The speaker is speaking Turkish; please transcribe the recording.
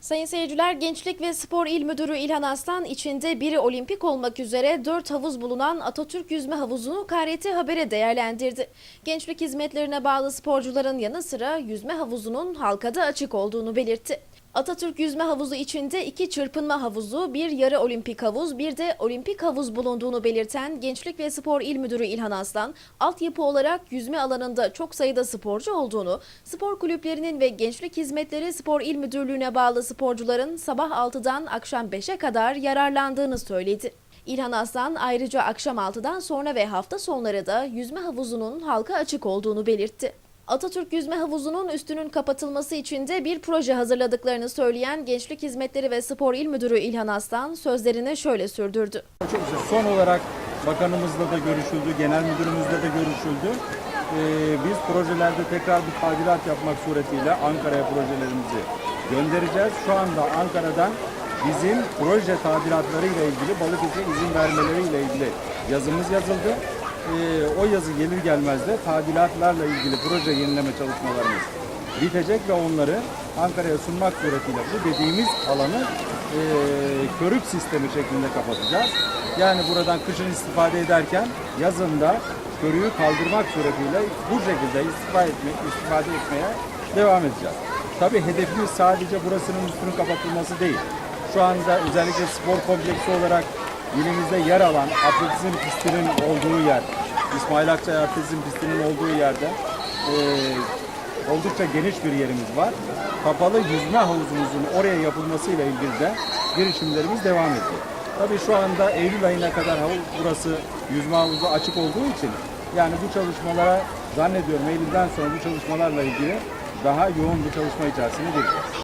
Sayın seyirciler, Gençlik ve Spor İl Müdürü İlhan Aslan içinde biri olimpik olmak üzere 4 havuz bulunan Atatürk Yüzme Havuzu'nu KRT Haber'e değerlendirdi. Gençlik hizmetlerine bağlı sporcuların yanı sıra yüzme havuzunun halkada açık olduğunu belirtti. Atatürk Yüzme Havuzu içinde iki çırpınma havuzu, bir yarı olimpik havuz, bir de olimpik havuz bulunduğunu belirten Gençlik ve Spor İl Müdürü İlhan Aslan, altyapı olarak yüzme alanında çok sayıda sporcu olduğunu, spor kulüplerinin ve Gençlik Hizmetleri Spor İl Müdürlüğü'ne bağlı sporcuların sabah 6'dan akşam 5'e kadar yararlandığını söyledi. İlhan Aslan ayrıca akşam 6'dan sonra ve hafta sonları da yüzme havuzunun halka açık olduğunu belirtti. Atatürk Yüzme Havuzu'nun üstünün kapatılması için de bir proje hazırladıklarını söyleyen Gençlik Hizmetleri ve Spor İl Müdürü İlhan Aslan sözlerini şöyle sürdürdü. Son olarak bakanımızla da görüşüldü, genel müdürümüzle de görüşüldü. Ee, biz projelerde tekrar bir tadilat yapmak suretiyle Ankara'ya projelerimizi göndereceğiz. Şu anda Ankara'dan bizim proje tadilatlarıyla ilgili Balıkesir izin vermeleriyle ilgili yazımız yazıldı. Ee, o yazı gelir gelmez de tadilatlarla ilgili proje yenileme çalışmalarımız bitecek ve onları Ankara'ya sunmak suretiyle bu dediğimiz alanı e, körük sistemi şeklinde kapatacağız. Yani buradan kışın istifade ederken yazında körüğü kaldırmak suretiyle bu şekilde istifade, etmek, istifade etmeye devam edeceğiz. Tabii hedefimiz sadece burasının üstünün kapatılması değil. Şu anda özellikle spor kompleksi olarak ilimizde yer alan atletizm pistinin olduğu yer, İsmail Akçay atletizm pistinin olduğu yerde e, oldukça geniş bir yerimiz var. Kapalı yüzme havuzumuzun oraya yapılmasıyla ilgili de girişimlerimiz devam ediyor. Tabii şu anda Eylül ayına kadar havuz burası yüzme havuzu açık olduğu için yani bu çalışmalara zannediyorum Eylül'den sonra bu çalışmalarla ilgili daha yoğun bir çalışma içerisine gireceğiz.